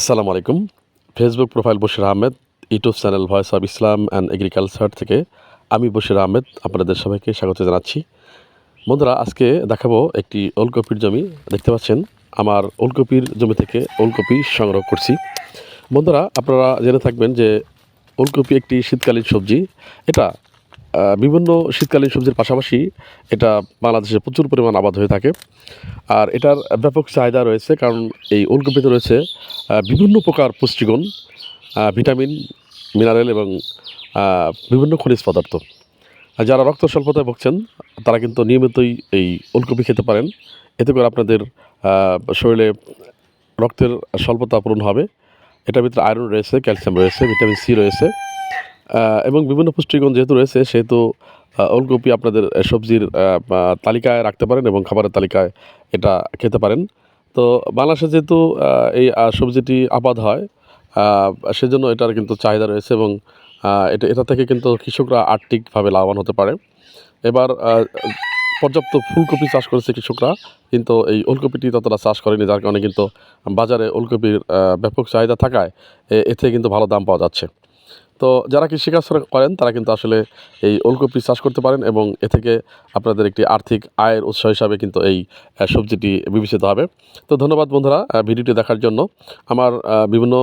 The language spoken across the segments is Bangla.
আসসালামু আলাইকুম। Facebook profile Bashir Ahmed YouTube channel voice of Islam and agriculture থেকে আমি বশির আহমেদ আপনাদের সবাইকে স্বাগত জানাচ্ছি। বন্ধুরা, আজকে দেখাবো একটি ওলকপির জমি। দেখতে পাচ্ছেন, আমার ওলকপির জমি থেকে ওলকপি সংগ্রহ করছি। বন্ধুরা, আপনারা জেনে থাকবেন যে ওলকপি একটি শীতকালীন সবজি। এটা বিভিন্ন শীতকালীন সবজির পাশাপাশি এটা বাংলাদেশে প্রচুর পরিমাণ আবাদ হয়ে থাকে। আর এটার ব্যাপক চাহিদা রয়েছে কারণ এই ওলকপিতে রয়েছে বিভিন্ন প্রকার পুষ্টিগুণ ভিটামিন, মিনারেল এবং বিভিন্ন খনিজ পদার্থ। যারা রক্ত স্বল্পতায় ভুগছেন, তারা কিন্তু নিয়মিতই এই ওলকপি খেতে পারেন। এতে করে আপনাদের শরীরে রক্তের স্বল্পতা পূরণ হবে। এটার ভিতরে আয়রন রয়েছে, ক্যালসিয়াম রয়েছে, ভিটামিন সি রয়েছে। এবং বিভিন্ন পুষ্টিগুণ যেহেতু রয়েছে, সেহেতু ওলকপি আপনাদের সবজির তালিকায় রাখতে পারেন এবং খাবারের তালিকায় এটা খেতে পারেন। তো বাংলাদেশে যেহেতু এই সবজিটি আবাদ হয় সেজন্য এটার কিন্তু চাহিদা রয়েছে এবং এটা এটা থেকে কিন্তু কৃষকরা আর্থিকভাবে লাভবান হতে পারে। এবার পর্যাপ্ত ফুলকপি চাষ করেছে কৃষকরা, কিন্তু এই ওলকপিটি ততটা চাষ করেনি, যার কারণে কিন্তু বাজারে ওলকপির ব্যাপক চাহিদা থাকায় এতে কিন্তু ভালো দাম পাওয়া যাচ্ছে। তো যারা কৃষিকাজ করেন, তারা কিন্তু আসলে এই ওলকপি চাষ করতে পারেন এবং এ থেকে আপনাদের একটি আর্থিক আয়ের উৎস হিসাবে কিন্তু এই সবজিটি বিবেচিত হবে। তো ধন্যবাদ বন্ধুরা ভিডিওটি দেখার জন্য। আমার বিভিন্ন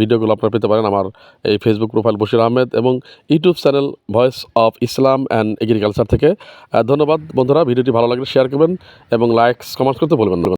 ভিডিওগুলো আপনারা পেতে পারেন আমার এই ফেসবুক প্রোফাইল বশির আহমেদ এবং YouTube channel voice of Islam and agriculture থেকে। ধন্যবাদ বন্ধুরা, ভিডিওটি ভালো লাগলে শেয়ার করবেন এবং লাইকস কমেন্টস করতে বলবেন